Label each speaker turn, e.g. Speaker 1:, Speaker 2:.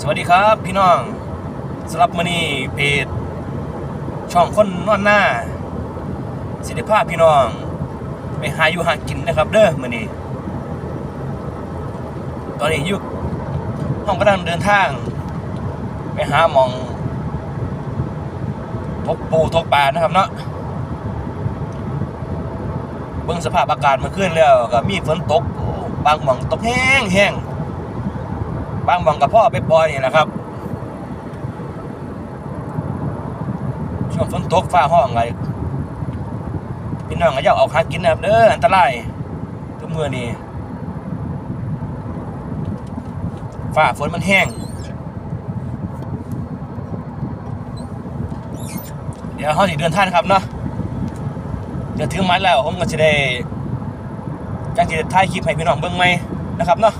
Speaker 1: สวัสดีครับพี่น้องสำหรับมื้อนี้เพจช่องคนนอนหน้า สิได้พาพพี่น้อง ไปหาอยู่หากินนะครับ เด้อมื้อนี้ตอนนี้อยู่ห้องกำลังเดินทาง ไปหามองทกปูทกปลานะครับเนาะเบิ่งสภาพอากาศเมื่อคืนแล้วก็มีฝนตกบางหม่องตกแห้งแห้ง บางหมองกับพ่อไปปล่อยนี่แหละครับ ช่วงฝนตกฟ้าห้องไงพี่น้องก็อย่าออกหากินนะครับเด้ออันตรายทุกมือนี่ฟ้าฝนมันแห้ง เดี๋ยวเขาสิเดินท่านครับเนาะเดี๋ยวถึงไม้แล้วผมก็จะได้จังจะถ่ายคลิปให้พี่น้องเบิ่งไหมนะครับเนาะ